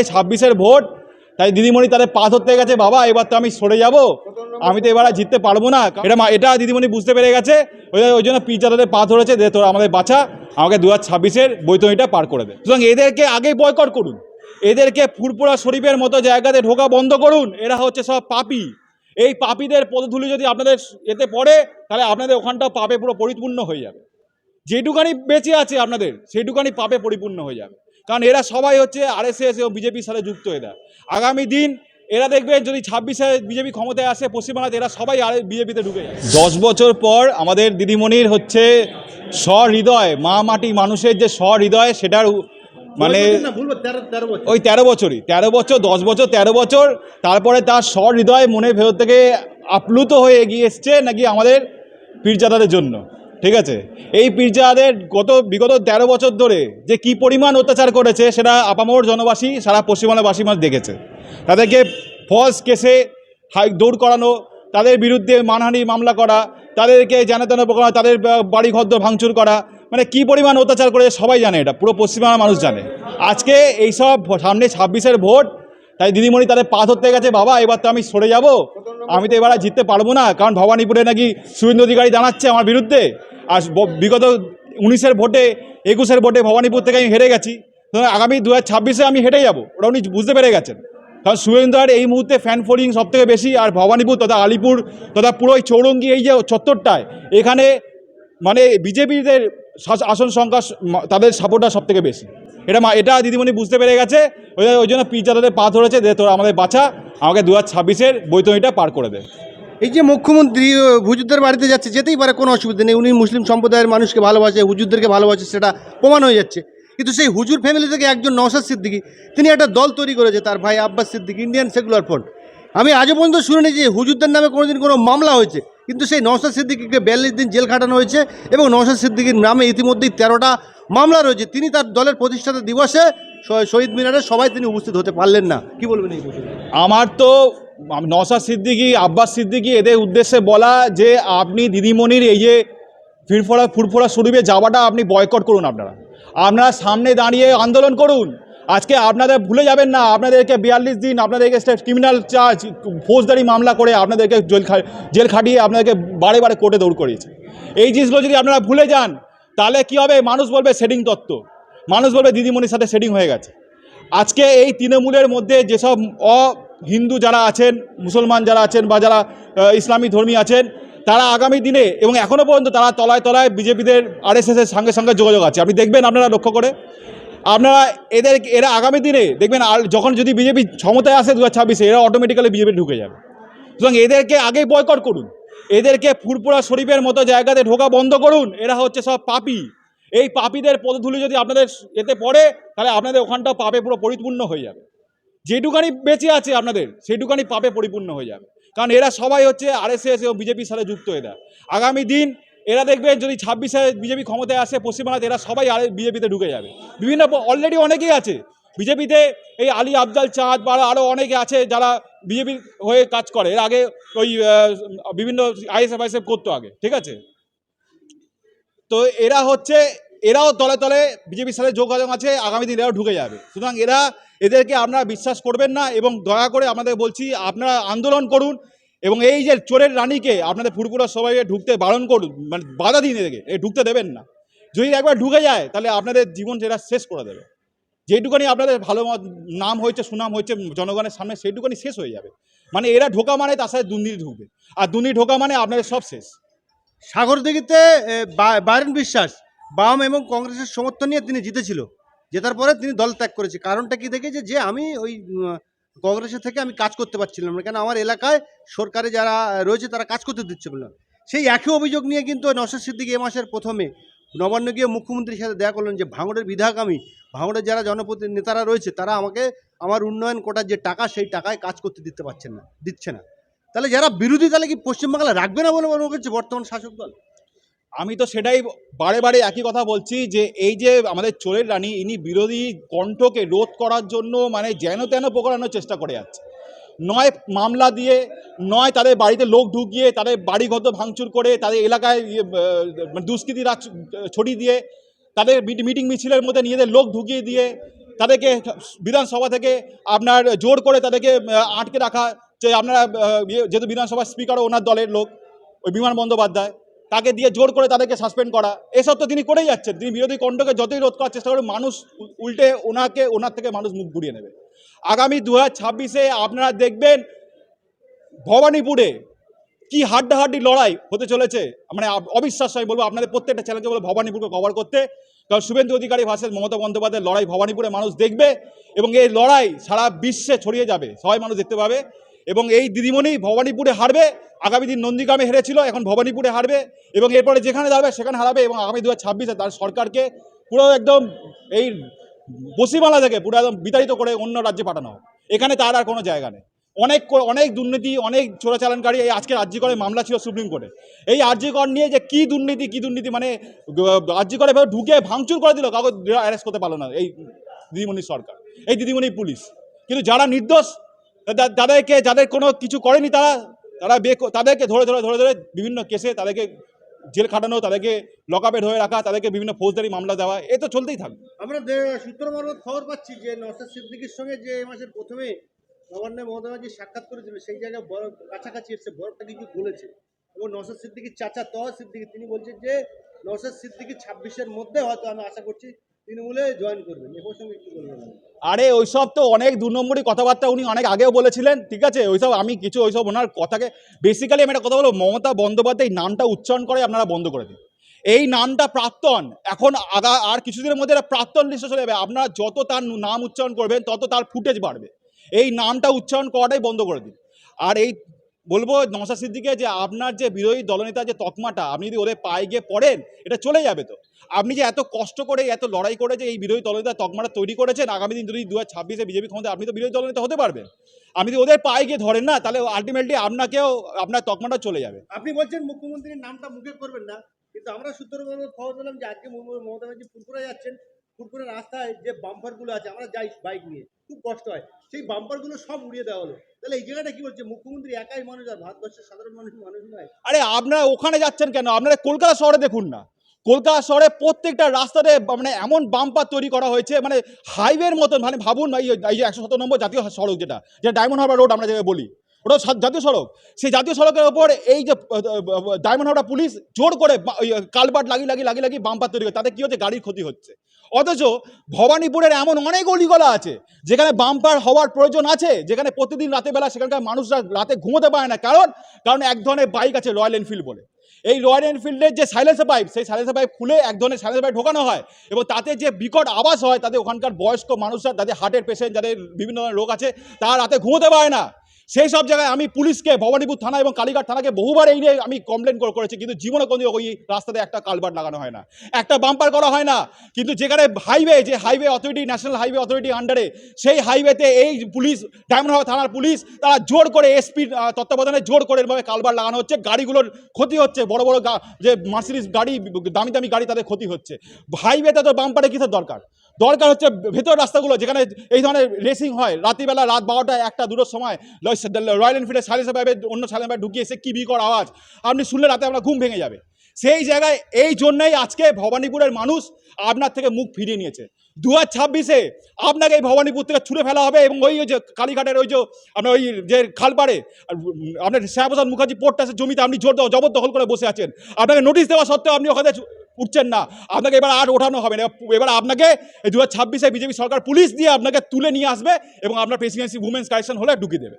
ছাব্বিশের ভোট, তাই দিদিমণি তাদের পা ধরতে গেছে, বাবা, এবার তো আমি সরে যাব। আমি তো এবার জিততে পারব না। এটা এটা দিদিমণি বুঝতে পেরে গেছে। ওই ওই জন্য পিজা তাদের পা ধরেছে, দে তোরা আমাদের বাঁচা আমাকে দু হাজার ছাব্বিশের বৈতনিটা পার করে দে। সুতরাং এদেরকে আগে বয়কট করুন। এদেরকে ফুরপুরা শরীফের মতো জায়গাতে ঢোকা বন্ধ করুন। এরা হচ্ছে সব পাপি। এই পাপীদের পদধূলি যদি আপনাদের এতে পড়ে, তাহলে আপনাদের ওখানটাও পাপে পুরো পরিপূর্ণ হয়ে যাবে। যেটুকানি বেঁচে আছে আপনাদের, সেইটুকানি পাপে পরিপূর্ণ হয়ে যাবে। কারণ এরা সবাই হচ্ছে আরএসএস এবং বিজেপির সাথে যুক্ত এরা। আগামী দিন এরা দেখবে যদি ছাব্বিশে বিজেপি ক্ষমতায় আসে পশ্চিমবাংলাতে এরা সবাই আর বিজেপিতে ঢুকে যায় দশ বছর পর আমাদের দিদিমণির হচ্ছে স্বহৃদয় মা মাটি মানুষের যে স্বহৃদয় সেটার মানে ওই তেরো বছরই। তেরো বছর দশ বছর তেরো বছর তারপরে তার স্বহৃদয় মনের ভেতর থেকে আপ্লুত হয়ে এগিয়ে এসছে নাকি আমাদের পীরজাদাদের জন্য? ঠিক আছে? এই পীরজাদাদের গত, বিগত তেরো বছর ধরে যে কি পরিমাণ অত্যাচার করেছে সেটা আপামর জনবাসী, সারা পশ্চিমবাংলাবাসী মানুষ দেখেছে। তাদেরকে ফলস কেসে হাই দৌড় করানো, তাদের বিরুদ্ধে মানহানি মামলা করা, তাদেরকে জানা তেন করা তাদের বাড়ি ঘর ভাঙচুর করা মানে কি পরিমাণ অত্যাচার করে সবাই জানে এটা, পুরো পশ্চিমবাংলার মানুষ জানে। আজকে এইসব সামনে ছাব্বিশের ভোট, তাই দিদিমণি তাদের পা ধরতে গেছে, বাবা, এবার তো আমি সরে যাব। আমি তো এবার জিততে পারব না, কারণ ভবানীপুরে নাকি শুভেন্দু অধিকারী দাঁড়াচ্ছে আমার বিরুদ্ধে। আর বিগত উনিশের ভোটে, একুশের ভোটে ভবানীপুর থেকে আমি হেরে গেছি। আগামী দু হাজার ছাব্বিশে আমি হেরে যাব। ওটা উনি বুঝতে পেরে গেছেন। কারণ শুভেন্দুর এই মুহূর্তে ফ্যান ফলোয়িং সব থেকে বেশি, আর ভবানীপুর তথা আলিপুর তথা পুরো চৌরঙ্গি, এই যে চত্বরটায়, এখানে মানে বিজেপিদের আসন সংখ্যা তাদের সাপোর্টটা সব থেকে বেশি। এটা মা- এটা দিদিমণি বুঝতে পেরে গেছে। ওই জন্য পিজা তাদের পা ধরেছে তোরা আমাদের বাঁচা আমাকে দু হাজার ছাব্বিশের বৈতনীটা পার করে দেয় এই যে মুখ্যমন্ত্রী হুজুরদের বাড়িতে যাচ্ছে, যেতেই পারে, কোনো অসুবিধা নেই। উনি মুসলিম সম্প্রদায়ের মানুষকে ভালোবাসে, হুজুরদেরকে ভালোবাসে, সেটা প্রমাণ হয়ে যাচ্ছে। কিন্তু সেই হুজুর ফ্যামিলি থেকে একজন নওশাদ সিদ্দিকি, তিনি একটা দল তৈরি করেছে, তার ভাই Abbas Siddiqui Indian secular front আমি আজও পর্যন্ত শুনিনি যে হুজুরদের নামে কোনোদিন কোনো মামলা হয়েছে, কিন্তু সেই নওশাদ সিদ্দিকিকে বিয়াল্লিশ দিন জেল খাটানো হয়েছে এবং নওশাদ সিদ্দিকির নামে ইতিমধ্যেই তেরোটা মামলা রয়েছে। তিনি তার দলের প্রতিষ্ঠাতা দিবসে শহীদ মিনারে সবাই তিনি উপস্থিত হতে পারলেন না। কি বলবেন এই আমার তো নসাদ সিদ্দিকি, আব্বাস সিদ্দিকি, এদের উদ্দেশ্যে বলা যে আপনি দিদিমণির এই যে ফিরফোড়া, ফুরফোড়া শরীফে যাওয়াটা আপনি বয়কট করুন আপনারা। আপনারা সামনে দাঁড়িয়ে আন্দোলন করুন। আজকে আপনাদের ভুলে যাবেন না, আপনাদেরকে বিয়াল্লিশ দিন আপনাদেরকে ক্রিমিনাল চার্জ ফৌজদারি মামলা করে আপনাদেরকে জেল জেল খাটিয়ে আপনাদেরকে বারে বারে কোর্টে দৌড় করিয়েছে। এই জিনিসগুলো যদি আপনারা ভুলে যান, তাহলে কি হবে? মানুষ বলবে সেটিং তত্ত্ব। মানুষ বলবে দিদিমণির সাথে সেটিং হয়ে গেছে। আজকে এই তৃণমূলের মধ্যে যেসব অ হিন্দু যারা আছেন, মুসলমান যারা আছেন বা যারা ইসলামী ধর্মী আছেন, তারা আগামী দিনে এবং এখনও পর্যন্ত তারা তলায় তলায় বিজেপিদের আরএসএসের সঙ্গে সঙ্গে যোগাযোগ আছে। আপনি দেখবেন আপনারা লক্ষ্য করে। আপনারা এদের, এরা আগামী দিনে দেখবেন আর যখন যদি বিজেপি ক্ষমতায় আসে দু হাজার এরা অটোমেটিক্যালি বিজেপি ঢুকে যাবে। সুতরাং এদেরকে আগেই বয়কট করুন। এদেরকে ফুরপুরা শরীফের মতো জায়গাতে ঢোকা বন্ধ করুন। এরা হচ্ছে সব পাপি। এই পাপীদের পদধূলি যদি আপনাদের এতে পড়ে, তাহলে আপনাদের ওখানটাও পাপে পুরো পরিপূর্ণ হয়ে যাবে। যেটুকানি বেঁচে আছে আপনাদের, সেইটুকানি পাপে পরিপূর্ণ হয়ে যাবে। কারণ এরা সবাই হচ্ছে আরএসএস এবং বিজেপির সাথে যুক্ত এরা। আগামী দিন এরা দেখবেন যদি ছাব্বিশে বিজেপি ক্ষমতায় আসে পশ্চিমবাংলাতে এরা সবাই আর বিজেপিতে ঢুকে যাবে। বিভিন্ন অলরেডি অনেকেই আছে। বিজেপিতে এই আলী আফজাল চাঁদ বা আরও অনেকে আছে যারা বিজেপি হয়ে কাজ করে। এর আগে ওই বিভিন্ন আইএসএফ আইএসএফ করতো আগে। ঠিক আছে? তো এরা হচ্ছে এরাও তলে তলে বিজেপির সাথে যোগাযোগ আছে আগামী দিন এরাও ঢুকে যাবে। সুতরাং এরা এদেরকে আপনারা বিশ্বাস করবেন না এবং দয়া করে আমাদের বলছি আপনারা আন্দোলন করুন এবং এই যে চোরের রানীকে আপনাদের ফুরপুরা সবাই ঢুকতে বারণ করুন মানে বাধা দিন এদেরকে এ ঢুকতে দেবেন না। যদি একবার ঢুকে যায় তাহলে আপনাদের জীবন এরা শেষ করে দেবে। যেটুকানি আপনাদের ভালো নাম হয়েছে সুনাম হয়েছে জনগণের সামনে সেইটুকানি শেষ হয়ে যাবে। মানে এরা ঢোকা মানে তার সাথে দুর্নীতি ঢুকবে। আর দুর্নীতি ঢোকা মানে আপনাদের সব শেষ। সাগরদিঘিতে এ, বা- বাইরেন বিশ্বাস বাম এবং কংগ্রেসের সমর্থন নিয়ে তিনি জিতেছিল, জেতার পরে তিনি দল ত্যাগ করেছে। কারণটা কি দেখেছে? যে আমি ওই কংগ্রেসের থেকে আমি কাজ করতে পারছিলাম না। কেন? আমার এলাকায় সরকারে যারা রয়েছে তারা কাজ করতে দিচ্ছে না সেই একই অভিযোগ নিয়ে কিন্তু নসর সিদ্দিক এ মাসের প্রথমে নবান্ন গিয়ে মুখ্যমন্ত্রীর সাথে দেখা করলেন যে, ভাঙড়ের বিধায়ক আমি ভাঙড়ের যারা জনপ্রতি, নেতারা রয়েছে, তারা আমাকে, আমার উন্নয়ন কোটার যে টাকা, সেই টাকায় কাজ করতে দিতে পারছেন না, দিচ্ছে না। তাহলে যারা বিরোধী, তাহলে কি পশ্চিমবাংলা রাখবে না বলে মনে করছে বর্তমান শাসক দল? আমি তো সেটাই বারে বারে একই কথা বলছি যে এই যে আমাদের চোরের রানী ইনি বিরোধী কণ্ঠকে রোধ করার জন্য মানে যেন তেন প্রকরানোর চেষ্টা করে যাচ্ছে। নয় মামলা দিয়ে নয় তাদের বাড়িতে লোক ঢুকিয়ে তাদের বাড়িঘর ভাঙচুর করে তাদের এলাকায় ইয়ে, মানে দুষ্কৃতিরা ছড়িয়ে দিয়ে তাদের মিট- মিটিং মিছিলের মধ্যে নিজেদের লোক ঢুকিয়ে দিয়ে তাদেরকে বিধানসভা থেকে আপনার জোর করে তাদেরকে আটকে রাখা যে আপনারা ইয়ে, যেহেতু বিধানসভার স্পিকারও ওনার দলের লোক ওই বিমান বন্দ্যোপাধ্যায় তাকে দিয়ে জোর করে তাদেরকে সাসপেন্ড করা। এসব তো তিনি করেই যাচ্ছেন। তিনি বিরোধী কণ্ঠকে যতই রোধ করার চেষ্টা করবেন মানুষ উল্টে ওনাকে, ওনার থেকে মানুষ মুখ ঘুরিয়ে নেবে। আগামী দু ছাব্বিশে আপনারা দেখবেন ভবানীপুরে কি হাড্ডাহাড্ডি লড়াই হতে চলেছে। মানে অবিশ্বাস্য আমি বলব, আপনাদের প্রত্যেকটা চ্যালেঞ্জে বলব ভবানীপুরকে কভার করতে। কারণ শুভেন্দু অধিকারী ভার্সেস মমতা বন্দ্যোপাধ্যায়ের লড়াই ভবানীপুরে মানুষ দেখবে এবং এই লড়াই সারা বিশ্বে ছড়িয়ে যাবে। সবাই মানুষ দেখতে পাবে। এবং এই দিদিমণি ভবানীপুরে হারবে, আগামী দিন নন্দীগ্রামে হেরেছিল, এখন ভবানীপুরে হারবে এবং এরপরে যেখানে দাঁড়াবে সেখানে হারাবে এবং আগামী দু হাজার তার সরকারকে পুরো একদম এই বসিমালা থেকে পুরো একদম বিতাড়িত করে অন্য রাজ্যে পাঠানো হবে এখানে তার আর কোনো জায়গা নেই। অনেক অনেক দুর্নীতি, অনেক চোরাচালানকারী এই আজকে রাজ্য করে মামলা ছিল সুপ্রিম কোর্টে। এই আর্যিকর নিয়ে যে কি দুর্নীতি কি দুর্নীতি মানে রাজ্য করে ঢুকে ভাঙচুর করে দিল কাগজ অ্যারেস্ট করতে পারল না এই দিদিমণির সরকার, এই দিদিমণি পুলিশ। কিন্তু যারা নির্দোষ তাদেরকে যাদের কোনো কিছু করেনি তারা তারা বে তাদেরকে ধরে ধরে ধরে ধরে বিভিন্ন কেসে তাদেরকে জেল খাটানো, তাদেরকে লকআপে ধরে রাখা, তাদেরকে বিভিন্ন ফৌজদারি মামলা দেওয়া, এ তো চলতেই থাকবে আমরা সূত্র মারফত খবর পাচ্ছি যে নওশাদ সিদ্দিকির সঙ্গে যে মাসের প্রথমে নবান্নে মমতা ব্যানার্জি সাক্ষাৎ করেছিল সেই জায়গায় বরফ কাছাকাছি এসছে বরফটা কিছু বলেছে। এবং নওশাদ সিদ্দিকীর চাচা তহ সিদ্দিকি, তিনি বলছেন যে নওশাদ সিদ্দিকী ছাব্বিশের মধ্যে হয়তো আমি আশা করছি আরে, ওইসব তো অনেক দু নম্বরই কথাবার্তা উনি অনেক আগেও বলেছিলেন, ঠিক আছে? ওইসব আমি কিছু ওইসব ওনার কথাকে বেসিক্যালি আমি একটা কথা বলব, মমতা বন্দ্যোপাধ্যায় নামটা উচ্চারণ করে আপনারা বন্ধ করে দিন। এই নামটা প্রাক্তন, এখন আগা, আর কিছুদিনের মধ্যে এটা প্রাক্তন লিস্টে চলে যাবে, আপনারা যত তার নাম উচ্চারণ করবেন, তত তার ফুটেজ বাড়বে। এই নামটা উচ্চারণ করাটাই বন্ধ করে দিন। আর এই বলব নশা সিদ্দিকে যে আপনার যে বিরোধী দলনেতা যে তকমাটা, আপনি যদি ওদের পায়ে গিয়ে পড়েন, এটা চলে যাবে তো। আপনি যে এত কষ্ট করে, এত লড়াই করে যে এই বিরোধী দলনেতা তকমাটা তৈরি করেছেন, আগামী দিন যদি দু হাজার ছাব্বিশে বিজেপি ক্ষমতা আপনি তো বিরোধী দলনেতা হতে পারবেন। আপনি যদি ওদের পায়ে গিয়ে ধরেন না, তাহলে আলটিমেটলি আপনাকেও, আপনার তকমাটা চলে যাবে। আপনি বলছেন মুখ্যমন্ত্রীর নামটা মুখে করবেন না, কিন্তু আমরা সূত্র খবর পেলাম যে আজকে মম- মমতা ব্যানার্জি ফুরপুরা যাচ্ছেন। ফুরপুরা রাস্তায় যে বাম্পারগুলো আছে, আমরা যাই বাইক নিয়ে। খুব কষ্ট হয়। সেই বাম্পারগুলো সব উড়িয়ে দেওয়া হলো। তাহলে এই জায়গাটা কি বলছে? মুখ্যমন্ত্রী একাই মানুষ আর ভারতবর্ষের সাধারণ মানুষ মানুষ নয়? আরে আপনারা ওখানে যাচ্ছেন কেন? আপনারা কলকাতা শহরে দেখুন না। কলকাতা শহরে প্রত্যেকটা রাস্তাতে মানে এমন বাম্পার তৈরি করা হয়েছে মানে হাইওয়ের মতন মানে ভাবুন এই একশো সতেরো নম্বর জাতীয় সড়ক যেটা যেটা ডায়মন্ড হারবার রোড আমরা যেটা বলি। ওটা জাতীয় সড়ক। সেই জাতীয় সড়কের ওপর এই যে ডায়মন্ড হারবার পুলিশ জোর করে ওই, কালবাট লাগিয়ে লাগিয়ে লাগিয়ে লাগিয়ে বাম্পার তৈরি করে। তাতে কী হচ্ছে? গাড়ির ক্ষতি হচ্ছে। অথচ ভবানীপুরের এমন অনেক অলিগলা আছে যেখানে বাম্পার হওয়ার প্রয়োজন আছে যেখানে প্রতিদিন রাতের বেলা সেখানকার মানুষরা রাতে ঘুমোতে পারে না। কারণ কারণ এক ধরনের বাইক আছে রয়্যাল এনফিল্ড বলে। এই রয়্যাল এনফিল্ডের যে সাইলেন্সার পাইপ সেই সাইলেন্সার পাইপ খুলে এক ধরনের সাইলেন্সার পাইপ ঢোকানো হয় এবং তাতে যে বিকট আওয়াজ হয় তাদের ওখানকার বয়স্ক মানুষরা যাদের হার্টের পেশেন্ট যাদের বিভিন্ন ধরনের রোগ আছে তারা রাতে ঘুমোতে পারে না। সেই সব জায়গায় আমি পুলিশকে, ভবানীপুর থানা এবং কালীঘাট থানাকে বহুবার এই নিয়ে আমি কমপ্লেন করেছি। কিন্তু জীবনে কোনো ওই রাস্তাতে একটা কালভার্ট লাগানো হয় না। একটা বাম্পার করা হয় না। কিন্তু যেখানে হাইওয়ে যে highway authority national highway authority আন্ডারে সেই হাইওয়েতে এই পুলিশ, ডায়মন্ড হাওয়া থানার পুলিশ, তারা জোর করে এসপি তত্ত্বাবধানে জোর করে এভাবে কালভার্ট লাগানো হচ্ছে। গাড়িগুলোর ক্ষতি হচ্ছে। বড় বড় যে মার্সিডিস গাড়ি, দামি দামি গাড়ি তাদের ক্ষতি হচ্ছে। হাইওয়েতে তো বাম্পারে কিসের দরকার? দরকার হচ্ছে ভেতর রাস্তাগুলো যেখানে এই ধরনের রেসিং হয়। রাত্রিবেলা রাত বারোটা একটা দুটোর সময় রয়্যাল এনফিল্ডের সাইলেন্সার পাইপে অন্য সাইলেন্সার পাইপ ঢুকিয়ে এসে কি বিকট আওয়াজ? আপনি শুনলে রাতে আপনার ঘুম ভেঙে যাবে। সেই জায়গায় এই জন্যই আজকে ভবানীপুরের মানুষ আপনার থেকে মুখ ফিরিয়ে নিয়েছে। দু হাজার ছাব্বিশে আপনাকে এই ভবানীপুর থেকে ছুড়ে ফেলা হবে এবং ওই যে কালীঘাটের ওই যে আপনার ওই যে খালপাড়ে আপনার শ্যামপ্রসাদ মুখার্জি পোর্টাসের জমিতে, আপনি জোর জবরদখল করে বসে আছেন। আপনাকে নোটিশ দেওয়া সত্ত্বেও আপনি ওখানে উঠছেন না। আপনাকে এবার আর ওঠানো হবে না। এবার আপনাকে এই দু হাজার ছাব্বিশে বিজেপি সরকার পুলিশ দিয়ে আপনাকে তুলে নিয়ে আসবে এবং আপনার প্রেসিডেন্সি উমেন্স কালেকশন হলে ঢুকিয়ে দেবে।